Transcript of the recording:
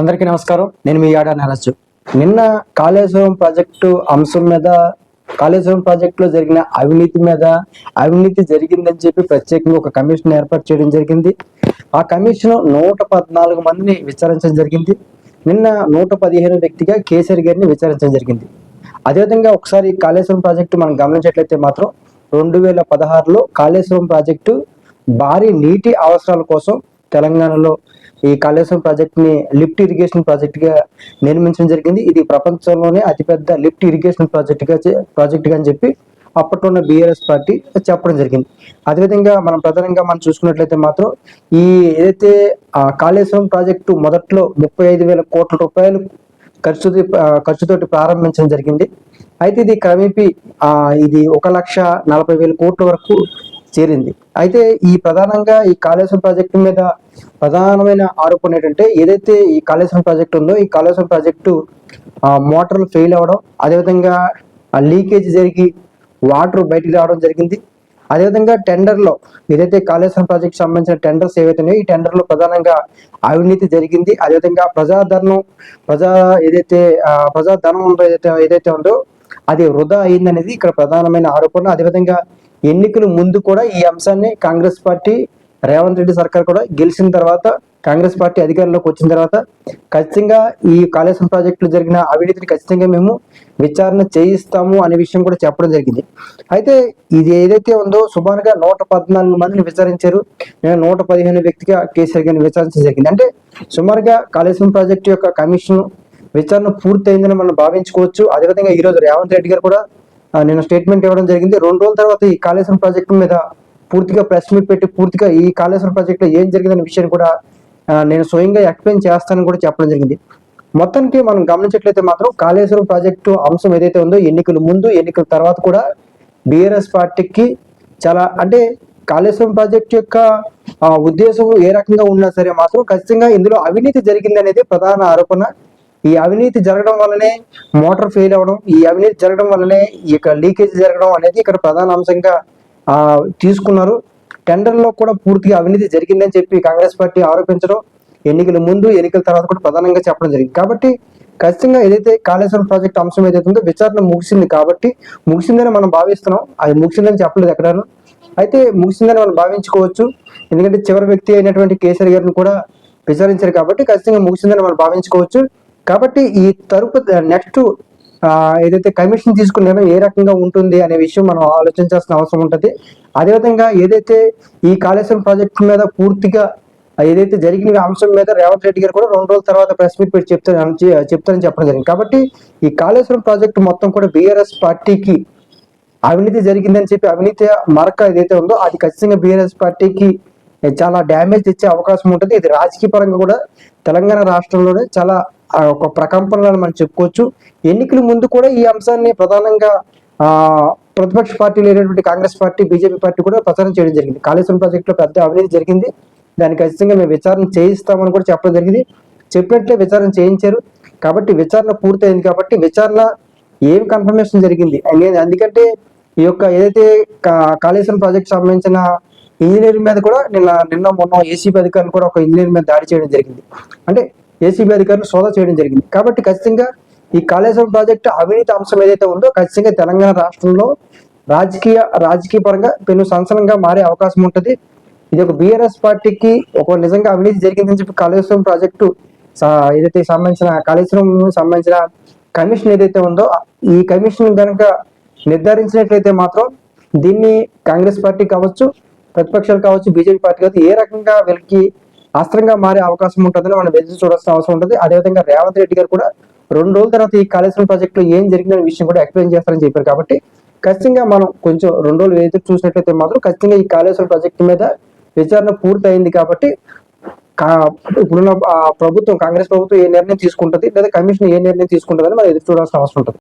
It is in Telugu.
అందరికీ నమస్కారం. నేను మీ ఆడ నరసు నిన్న కాళేశ్వరం ప్రాజెక్టు అంశం మీద కాళేశ్వరం ప్రాజెక్టులో జరిగిన అవినీతి మీద అవినీతి జరిగిందని చెప్పి ప్రత్యేకంగా ఒక కమిషన్ ఏర్పాటు చేయడం జరిగింది. ఆ కమిషన్ నూట పద్నాలుగు మందిని విచారించడం జరిగింది. నిన్న నూట పదిహేను వ్యక్తిగా కేసరి గారిని విచారించడం జరిగింది. అదేవిధంగా ఒకసారి కాళేశ్వరం ప్రాజెక్టు మనం గమనించట్లయితే మాత్రం రెండు వేల పదహారులో కాళేశ్వరం ప్రాజెక్టు భారీ నీటి అవసరాల కోసం తెలంగాణలో ఈ కాళేశ్వరం ప్రాజెక్ట్ని లిఫ్ట్ ఇరిగేషన్ ప్రాజెక్ట్గా నిర్మించడం జరిగింది. ఇది ప్రపంచంలోనే అతిపెద్ద లిఫ్ట్ ఇరిగేషన్ ప్రాజెక్ట్గా ప్రాజెక్ట్గా అని చెప్పి అప్పట్లో ఉన్న బీఆర్ఎస్ పార్టీ చెప్పడం జరిగింది. అదేవిధంగా మనం ప్రధానంగా మనం చూసుకున్నట్లయితే మాత్రం ఈ ఏదైతే ఆ కాళేశ్వరం ప్రాజెక్టు మొదట్లో ముప్పై ఐదు వేల కోట్ల రూపాయలు ఖర్చు ఖర్చుతోటి ప్రారంభించడం జరిగింది. అయితే ఇది క్రమేపీ ఆ, ఇది ఒక లక్ష నలభై వేల కోట్ల వరకు చేరింది. అయితే ఈ ప్రధానంగా ఈ కాళేశ్వరం ప్రాజెక్టు మీద ప్రధానమైన ఆరోపణ ఏంటంటే ఏదైతే ఈ కాళేశ్వరం ప్రాజెక్టు ఉందో ఈ కాళేశ్వరం ప్రాజెక్టు మోటార్లు ఫెయిల్ అవ్వడం అదేవిధంగా ఆ లీకేజ్ జరిగి వాటర్ బయటికి రావడం జరిగింది. అదేవిధంగా టెండర్లో ఏదైతే కాళేశ్వరం ప్రాజెక్ట్ సంబంధించిన టెండర్స్ ఏవైతున్నాయో ఈ టెండర్లో ప్రధానంగా అవినీతి జరిగింది. అదేవిధంగా ప్రజాధనం ప్రజా ఏదైతే ప్రజాధనం ఉందో ఏదైతే ఏదైతే ఉందో అది వృధా అయిందనేది ఇక్కడ ప్రధానమైన ఆరోపణ. అదేవిధంగా ఎన్నికల ముందు కూడా ఈ అంశాన్ని కాంగ్రెస్ పార్టీ రేవంత్ రెడ్డి సర్కార్ కూడా గెలిచిన తర్వాత కాంగ్రెస్ పార్టీ అధికారంలోకి వచ్చిన తర్వాత ఖచ్చితంగా ఈ కాళేశ్వరం ప్రాజెక్టులో జరిగిన అవినీతిని ఖచ్చితంగా మేము విచారణ చేయిస్తాము అనే విషయం కూడా చెప్పడం జరిగింది. అయితే ఇది ఏదైతే ఉందో సుమారుగా నూట పద్నాలుగు మందిని విచారించారు. నేను నూట పదిహేను వ్యక్తిగా కేసీఆర్ గారిని విచారించడం జరిగింది. అంటే సుమారుగా కాళేశ్వరం ప్రాజెక్టు యొక్క కమిషన్ విచారణ పూర్తయిందని మనం భావించుకోవచ్చు. అదేవిధంగా ఈరోజు రేవంత్ రెడ్డి గారు కూడా నేను స్టేట్మెంట్ ఇవ్వడం జరిగింది. రెండు రోజుల తర్వాత ఈ కాళేశ్వరం ప్రాజెక్టు మీద పూర్తిగా ప్రెస్ మీట్ పెట్టి పూర్తిగా ఈ కాళేశ్వరం ప్రాజెక్టులో ఏం జరిగిందనే విషయాన్ని కూడా నేను స్వయంగా ఎక్స్ప్లెయిన్ చేస్తానని కూడా చెప్పడం జరిగింది. మొత్తానికి మనం గమనించట్లయితే మాత్రం కాళేశ్వరం ప్రాజెక్టు అంశం ఏదైతే ఉందో ఎన్నికల ముందు ఎన్నికల తర్వాత కూడా బీఆర్ఎస్ పార్టీకి చాలా అంటే కాళేశ్వరం ప్రాజెక్టు యొక్క ఉద్దేశం ఏ రకంగా ఉన్నా సరే మాత్రం ఖచ్చితంగా ఇందులో అవినీతి జరిగింది అనేది ప్రధాన ఆరోపణ. ఈ అవినీతి జరగడం వల్లనే మోటార్ ఫెయిల్ అవ్వడం ఈ అవినీతి జరగడం వల్లనే ఈ యొక్క లీకేజ్ జరగడం అనేది ఇక్కడ ప్రధాన అంశంగా తీసుకున్నారు. టెండర్లో కూడా పూర్తిగా అవినీతి జరిగిందని చెప్పి కాంగ్రెస్ పార్టీ ఆరోపించడం ఎన్నికల ముందు ఎన్నికల తర్వాత కూడా ప్రధానంగా చెప్పడం జరిగింది. కాబట్టి ఖచ్చితంగా ఏదైతే కాళేశ్వరం ప్రాజెక్ట్ అంశం ఏదైతే ఉందో విచారణ ముగిసింది కాబట్టి ముగిసిందని మనం భావిస్తున్నాం. అది ముగిసిందని చెప్పలేదు ఎక్కడాను. అయితే ముగిసిందని మనం భావించుకోవచ్చు. ఎందుకంటే చివరి వ్యక్తి అయినటువంటి కేసీఆర్ గారిని కూడా విచారించారు కాబట్టి ఖచ్చితంగా ముగిసిందని మనం భావించుకోవచ్చు. కాబట్టి ఈ తరుపు నెక్స్ట్ ఏదైతే కమిషన్ తీసుకున్నారో ఏ రకంగా ఉంటుంది అనే విషయం మనం ఆలోచించాల్సిన అవసరం ఉంటుంది. అదేవిధంగా ఏదైతే ఈ కాళేశ్వరం ప్రాజెక్టు మీద పూర్తిగా ఏదైతే జరిగిన అంశం మీద రేవంత్ రెడ్డి గారు కూడా రెండు రోజుల తర్వాత ప్రెస్ మీట్ పెట్టి చెప్తారని చెప్తారని చెప్పడం జరిగింది. కాబట్టి ఈ కాళేశ్వరం ప్రాజెక్టు మొత్తం కూడా బీఆర్ఎస్ పార్టీకి అవినీతి జరిగిందని చెప్పి అవినీతి మరక ఏదైతే ఉందో అది ఖచ్చితంగా బీఆర్ఎస్ పార్టీకి చాలా డ్యామేజ్ తెచ్చే అవకాశం ఉంటుంది. ఇది రాజకీయ పరంగా కూడా తెలంగాణ రాష్ట్రంలోనే చాలా ఒక ప్రకంపనలను మనం చెప్పుకోవచ్చు. ఎన్నికల ముందు కూడా ఈ అంశాన్ని ప్రధానంగా ప్రతిపక్ష పార్టీలు అయినటువంటి కాంగ్రెస్ పార్టీ బీజేపీ పార్టీ కూడా ప్రచారం చేయడం జరిగింది. కాళేశ్వరం ప్రాజెక్టులో పెద్ద అవినీతి జరిగింది. దాన్ని ఖచ్చితంగా మేము విచారణ చేయిస్తామని కూడా చెప్పడం జరిగింది. చెప్పినట్లే విచారణ చేయించారు. కాబట్టి విచారణ పూర్తయింది కాబట్టి విచారణ ఏం కన్ఫర్మేషన్ జరిగింది? అనేది అందుకంటే ఈ యొక్క ఏదైతే కా- కాళేశ్వరం ప్రాజెక్ట్ సంబంధించిన ఇంజనీర్ మీద కూడా నిన్న నిన్న మొన్న ఏసీపీ అధికారులు కూడా ఒక ఇంజనీర్ మీద దాడి చేయడం జరిగింది. అంటే ఏసీబీ అధికారులు సోదా చేయడం జరిగింది. కాబట్టి ఖచ్చితంగా ఈ కాళేశ్వరం ప్రాజెక్టు అవినీతి అంశం ఏదైతే ఉందో ఖచ్చితంగా తెలంగాణ రాష్ట్రంలో రాజకీయ రాజకీయ పరంగా పెను సంచలనంగా మారే అవకాశం ఉంటుంది. ఇది ఒక బీఆర్ఎస్ పార్టీకి ఒక నిజంగా అవినీతి జరిగిందని చెప్పి కాళేశ్వరం ప్రాజెక్టు ఏదైతే సంబంధించిన కాళేశ్వరం సంబంధించిన కమిషన్ ఏదైతే ఉందో ఈ కమిషన్ కనుక నిర్ధారించినట్లయితే మాత్రం దీన్ని కాంగ్రెస్ పార్టీ కావచ్చు ప్రతిపక్షాలు కావచ్చు బీజేపీ పార్టీ కావచ్చు ఏ రకంగా వీళ్ళకి అస్త్రంగా మారే అవకాశం ఉంటుందని మనం ఎదురు చూడాల్సిన అవసరం ఉంటుంది. అదేవిధంగా రేవంత్ రెడ్డి గారు కూడా రెండు రోజుల తర్వాత ఈ కాళేశ్వరం ప్రాజెక్ట్లో ఏం జరిగిందనే విషయం కూడా ఎక్స్ప్లెయిన్ చేస్తారని చెప్పారు కాబట్టి ఖచ్చితంగా మనం కొంచెం రెండు రోజులు ఎదురు చూసినట్లయితే మాత్రం ఖచ్చితంగా ఈ కాళేశ్వరం ప్రాజెక్టు మీద విచారణ పూర్తయింది కాబట్టి ఇప్పుడున్న ప్రభుత్వం కాంగ్రెస్ ప్రభుత్వం ఏ నిర్ణయం తీసుకుంటుంది లేదా కమిషన్ ఏ నిర్ణయం తీసుకుంటుందని మనం ఎదురు చూడాల్సిన అవసరం ఉంటుంది.